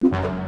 you.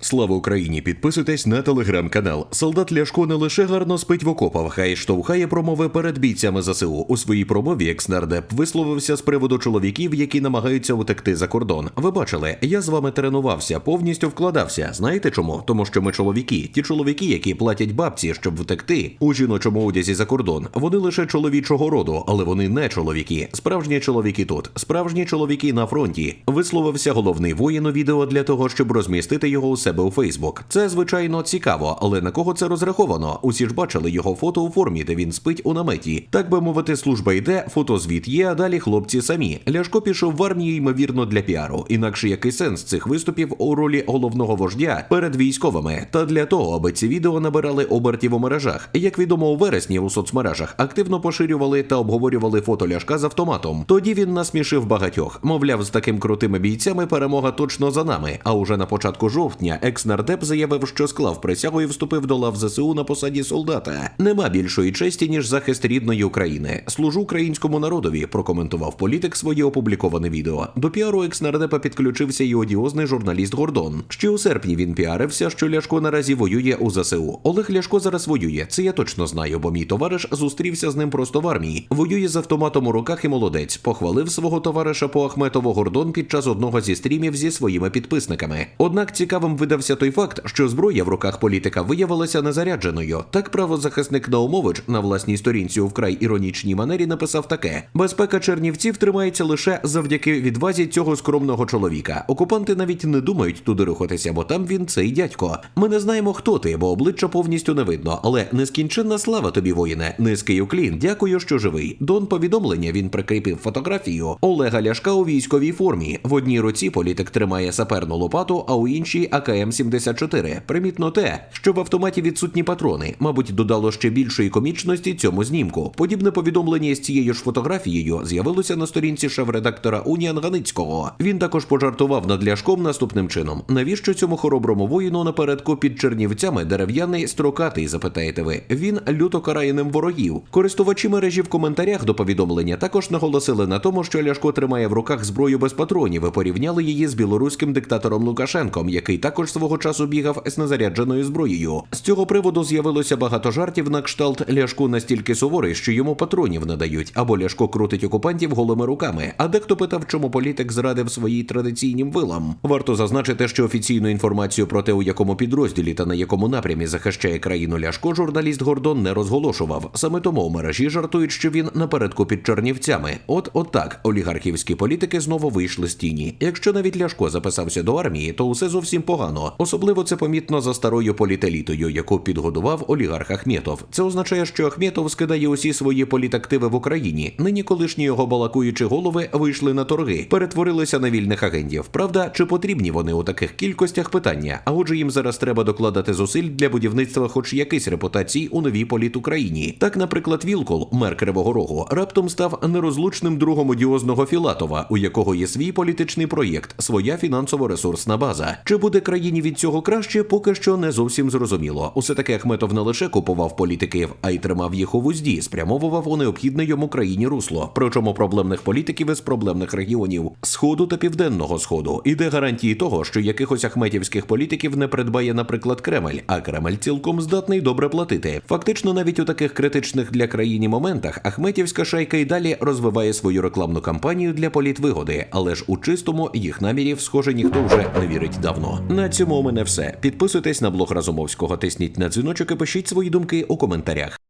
Слава Україні! Підписуйтесь на телеграм-канал. Солдат Ляшко не лише гарно спить в окопах, а й штовхає промови перед бійцями ЗСУ. У своїй промові екснардеп висловився з приводу чоловіків, які намагаються утекти за кордон. Ви бачили, я з вами тренувався, повністю вкладався. Знаєте чому? Тому що ми чоловіки. Ті чоловіки, які платять бабці, щоб втекти у жіночому одязі за кордон. Вони лише чоловічого роду, але вони не чоловіки. Справжні чоловіки тут, справжні чоловіки на фронті. Висловився головний воїн у відео для того, щоб розмістити його у себе у Фейсбук. Це звичайно цікаво, але на кого це розраховано? Усі ж бачили його фото у формі, де він спить у наметі. Так би мовити, служба йде, фотозвіт є, а далі хлопці самі. Ляшко пішов в армію ймовірно для піару. Інакше який сенс цих виступів у ролі головного вождя перед військовими? Та для того, аби ці відео набирали обертів у мережах. Як відомо, у вересні у соцмережах активно поширювали та обговорювали фото Ляшка з автоматом. Тоді він насмішив багатьох. Мовляв, з такими крутими бійцями перемога точно за нами. А уже на початку жовтня екс-нардеп заявив, що склав присягу і вступив до лав ЗСУ на посаді солдата. Нема більшої честі, ніж захист рідної України. Служу українському народові, прокоментував політик своє опубліковане відео. До піару екс-нардепа підключився і одіозний журналіст Гордон. Ще у серпні він піарився, що Ляшко наразі воює у ЗСУ. Олег Ляшко зараз воює. Це я точно знаю, бо мій товариш зустрівся з ним просто в армії. Воює з автоматом у руках і молодець. Похвалив свого товариша по Ахметово Гордон під час одного зі стрімів зі своїми підписниками. Однак цікавим видався той факт, що зброя в руках політика виявилася незарядженою. Так правозахисник Наумович на власній сторінці у вкрай іронічній манері написав таке: безпека чернівців тримається лише завдяки відвазі цього скромного чоловіка. Окупанти навіть не думають туди рухатися, бо там він цей дядько. Ми не знаємо, хто ти, бо обличчя повністю не видно. Але нескінченна слава тобі, воїне. Низький уклін. Дякую, що живий. Дон повідомлення він прикріпив фотографію Олега Ляшка у військовій формі. В одній руці політик тримає саперну лопату, а у іншій АКМ 74 Примітно те, що в автоматі відсутні патрони, мабуть, додало ще більшої комічності цьому знімку. Подібне повідомлення з цією ж фотографією з'явилося на сторінці шеф-редактора Уніан Ганицького. Він також пожартував над Ляшком наступним чином: навіщо цьому хороброму воїну напередку під Чернівцями дерев'яний строкатий? Запитаєте ви. Він люто карає ним ворогів. Користувачі мережі в коментарях до повідомлення також наголосили на тому, що Ляшко тримає в руках зброю без патронів і порівняли її з білоруським диктатором Лукашенком, який також свого часу бігав з незарядженою зброєю. З цього приводу з'явилося багато жартів на кшталт Ляшку настільки суворий, що йому патронів не дають, або Ляшко крутить окупантів голими руками. А дехто питав, чому політик зрадив своїй традиційнім вилам. Варто зазначити, що офіційну інформацію про те, у якому підрозділі та на якому напрямі захищає країну Ляшко, журналіст Гордон не розголошував. Саме тому у мережі жартують, що він напередку під Чернівцями. От от так олігархівські політики знову вийшли з тіні. Якщо навіть Ляшко записався до армії, то усе зовсім погано. Особливо це помітно за старою політелітою, яку підгодував олігарх Ахметов. Це означає, що Ахметов скидає усі свої політактиви в Україні. Нині колишні його балакуючі голови вийшли на торги, перетворилися на вільних агентів. Правда, чи потрібні вони у таких кількостях питання? А отже, їм зараз треба докладати зусиль для будівництва, хоч якийсь репутацій у новій політ-Україні. Так, наприклад, Вілкол, мер Кривого Рогу, раптом став нерозлучним другом одіозного Філатова, у якого є свій політичний проєкт, своя фінансово-ресурсна база. Чи буде країні від цього краще, поки що не зовсім зрозуміло. Усе таки Ахметов не лише купував політиків, а й тримав їх у вузді, спрямовував у необхідне йому країні русло. Причому проблемних політиків із проблемних регіонів сходу та південного сходу. І де гарантії того, що якихось ахметівських політиків не придбає, наприклад, Кремль, а Кремль цілком здатний добре платити. Фактично, навіть у таких критичних для країни моментах Ахметівська шайка й далі розвиває свою рекламну кампанію для політвигоди, але ж у чистому їх намірів, схоже, ніхто вже не вірить давно. На цьому у мене все. Підписуйтесь на блог Разумовського, тисніть на дзвіночок і пишіть свої думки у коментарях.